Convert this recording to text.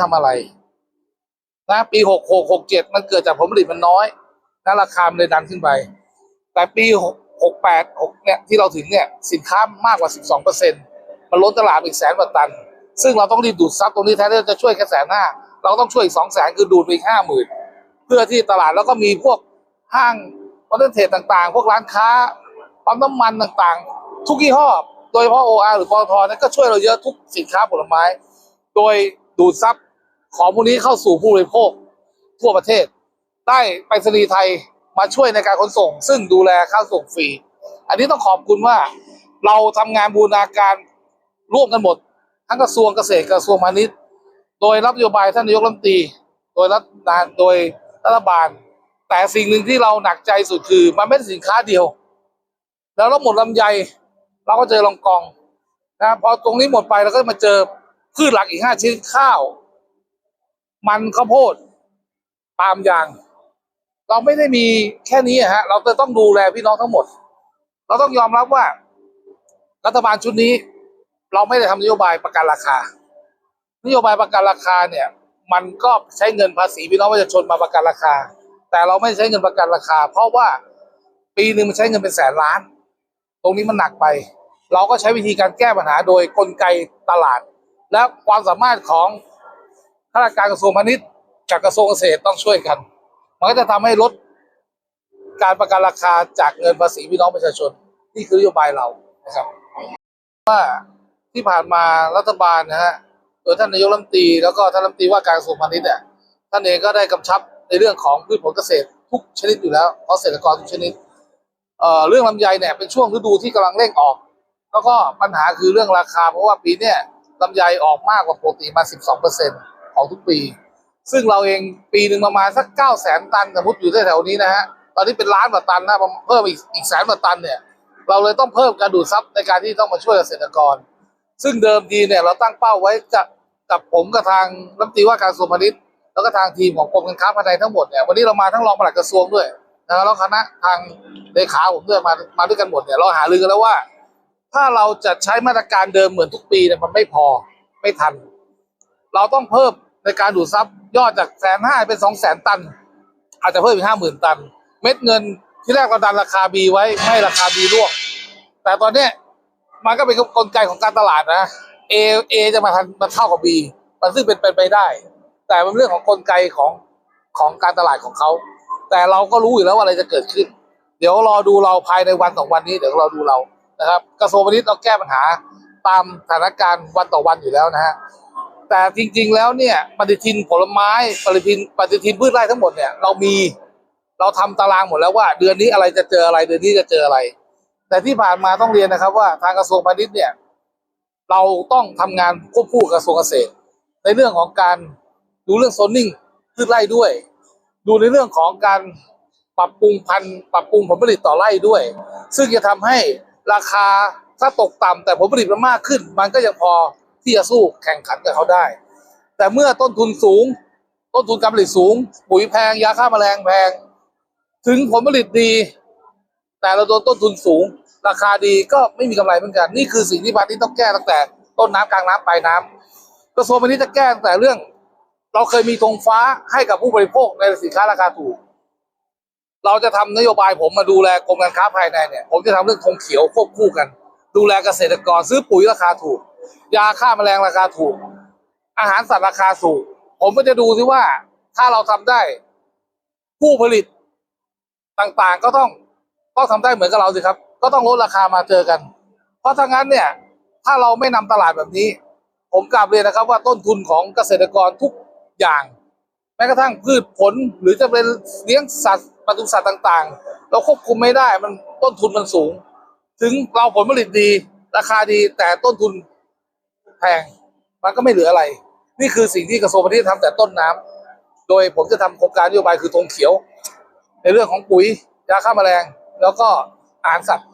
ทำอะไรนะปีหกหกหกเจ็ดมันเกิดจากผลผลิตมันน้อยนะราคามันเลยดันขึ้นไป แต่ปีหกหกแปดหกเนี่ยที่เราถึงเนี่ยสินค้ามากกว่าสิบสองเปอร์เซ็นมันล้นตลาดอีกแสนกว่าตัน ซึ่งเราต้องรีบดูดซับตรงนี้แทนที่จะช่วยแค่แสนห้าเราต้องช่วยอีกสองแสนคือดูดไปอีกห้าหมื่นเพื่อที่ตลาดแล้วก็มีพวกห้างวัฒนเทศต่างๆ พวกร้านค้าปั๊มน้ำมันต่างๆ ทุกยี่ห้อ โดยเฉพาะ OR หรือปตทนั้นก็ช่วยเราเยอะทุกสินค้าผลไม้ โดย ดูดซับของพวกนี้เข้าสู่ผู้บริโภคทั่วประเทศ ได้ไปรษณีย์ไทยมาช่วยในการขนส่ง ซึ่งดูแลค่าส่งฟรี อันนี้ต้องขอบคุณว่าเราทำงานบูรณาการร่วมกันหมด ทั้งกระทรวงเกษตรกระทรวงพาณิชย์ โดยรับนโยบายท่านนายกรัฐมนตรี โดยรัฐบาลโดยรัฐบาล แต่สิ่งหนึ่งที่เราหนักใจสุดคือ มันไม่ใช่สินค้าเดียว แล้วเราหมดลำไยเราก็เจอลองกองนะพอตรงนี้หมดไปเราก็มาเจอ พืชหลักอีกห้าชิ้นข้าว มันข้าวโพดปาล์มยาง เราไม่ได้มีแค่นี้ฮะ เราจะต้องดูแลพี่น้องทั้งหมด เราต้องยอมรับว่า รัฐบาลชุดนี้ เราไม่ได้ทำนโยบายประกันราคา นโยบายประกันราคาเนี่ย มันก็ใช้เงินภาษีพี่น้องประชาชนมาประกันราคา แต่เราไม่ใช้เงินประกันราคา เพราะว่าปีหนึ่งมันใช้เงินเป็นแสนล้าน ตรงนี้มันหนักไป เราก็ใช้วิธีการแก้ปัญหาโดยกลไกตลาด และความสามารถของข้าราชการกระทรวงพาณิชย์กับกระทรวงเกษตรต้องช่วยกัน มันก็จะทำให้ลดการประกันราคาจากเงินภาษีพี่น้องประชาชนนี่คือนโยบายเรานะครับว่าที่ผ่านมารัฐบาลนะฮะโดยท่านนายกรัฐมนตรีแล้วก็ท่านรัฐมนตรีว่าการกระทรวงพาณิชย์เนี่ยท่านเองก็ได้กำชับในเรื่องของพืชผลเกษตรทุกชนิดอยู่แล้วเพราะเกษตรกรทุกชนิดเอ่อเรื่องลำไยเนี่ยเป็นช่วงฤดูที่กำลังเร่งออก แล้วก็ปัญหาคือเรื่องราคา เพราะว่าปีเนี้ย ลำไยออกมากกว่าปกติมา 12เปอร์เซ็นของทุกปี ซึ่งเราเองปีหนึ่งประมาณสัก9แสนตันสมมติอยู่แถวๆนี้นะฮะ ตอนนี้เป็นล้านกว่าตันนะเพิ่มอีกอีกแสนกว่าตันเนี่ย เราเลยต้องเพิ่มการดูดซับในการที่ต้องมาช่วยเกษตรกร ซึ่งเดิมทีเนี่ยเราตั้งเป้าไว้กับกับผมกับทางรัฐมนตรีว่าการกระทรวงพาณิชย์แล้วก็ทางทีมของกรมการค้าภายในทั้งหมดเนี่ยวันนี้เรามาทั้งรองปลัดกระทรวงด้วยนะแล้วคณะทางเลขาผมด้วยมามาด้วยกันหมดเนี่ยเราหารือกันแล้วว่า ถ้าเราจะใช้มาตรการเดิมเหมือนทุกปีเนี่ยมันไม่พอไม่ทัน เราต้องเพิ่มในการดูดซับยอดจากแสนห้าเป็นสองแสนตัน อาจจะเพิ่มอีกห้าหมื่นตัน เม็ดเงินที่แรกเราดันราคาบีไว้ไม่ให้ราคาบีร่วง แต่ตอนเนี้มันก็เป็นกลไกของการตลาดนะ A A จะมาทันมาเท่ากับ B มันซึ่งเป็นไปได้ แต่มันเรื่องของกลไกของของการตลาดของเขา แต่เราก็รู้อยู่แล้วว่าอะไรจะเกิดขึ้น เดี๋ยวรอดูเราภายในวันสองวันนี้ เดี๋ยวเราดูเรา นะครับ กระทรวงพาณิชย์เราแก้ปัญหาตามสถานการณ์วันต่อวันอยู่แล้วนะฮะแต่จริงๆแล้วเนี่ยปฏิทินผลไม้ปฏิทินปฏิทินพืชไร่ทั้งหมดเนี่ยเรามีเราทำตารางหมดแล้วว่า เดือนนี้อะไรจะเจออะไร เดือนนี้จะเจออะไร แต่ที่ผ่านมาต้องเรียนนะครับ ว่าทางกระทรวงพาณิชย์เนี่ย เราต้องทำงานควบคู่กับกระทรวงเกษตร ในเรื่องของการดูเรื่องโซนนิ่งพืชไร่ด้วย ดูในเรื่องของการปรับปรุงพันธุ์ปรับปรุงผลผลิตต่อไร่ด้วย ซึ่งจะทำให้ ราคาถ้าตกต่ำแต่ผลผลิตมันมากขึ้น มันก็ยังพอที่จะสู้แข่งขันกับเขาได้ แต่เมื่อต้นทุนสูง ต้นทุนการผลิตสูง ปุ๋ยแพงยาฆ่าแมลงแพง ถึงผลผลิตดี แต่เราโดนต้นทุนสูง ราคาดีก็ไม่มีกำไรเหมือนกัน นี่คือสิ่งที่พาณิชย์ต้องแก้ตั้งแต่ต้นน้ำกลางน้ำปลายน้ำกระทรวงพาณิชย์จะแก้ตั้งแต่เรื่อง เราเคยมีธงฟ้าให้กับผู้บริโภคในสินค้าราคาถูก เราจะทำนโยบายผมมาดูแลกรมการค้าภายในเนี่ยผมจะทำเรื่องธงเขียวควบคู่กัน ดูแลเกษตรกรซื้อปุ๋ยราคาถูก ยาฆ่าแมลงราคาถูก อาหารสัตว์ราคาถูกผมก็จะดูซิว่าถ้าเราทำได้ผู้ผลิตต่างๆ ก็ต้องต้องทำได้เหมือนกับเราสิครับ ก็ต้องลดราคามาเจอกัน เพราะถ้างั้นเนี่ย ถ้าเราไม่นำตลาดแบบนี้ ผมกลับเรียนนะครับว่าต้นทุนของเกษตรกรทุกอย่าง ม้กระทั่งพืชผลหรือจะเป็นเลี้ยงสัตว์ปศุสัตว์ต่างๆ เราควบคุมไม่ได้มันต้นทุนมันสูง ถึงเราผลผลิตดี ราคาดีแต่ต้นทุนแพงมันก็ไม่เหลืออะไร นี่คือสิ่งที่กระทรวงพาณิชย์ทำแต่ต้นน้ำโดยผมจะทำโครงการนโยบายคือธงเขียว ในเรื่องของปุ๋ยยาฆ่าแมลง แล้วก็อาหารสัตว์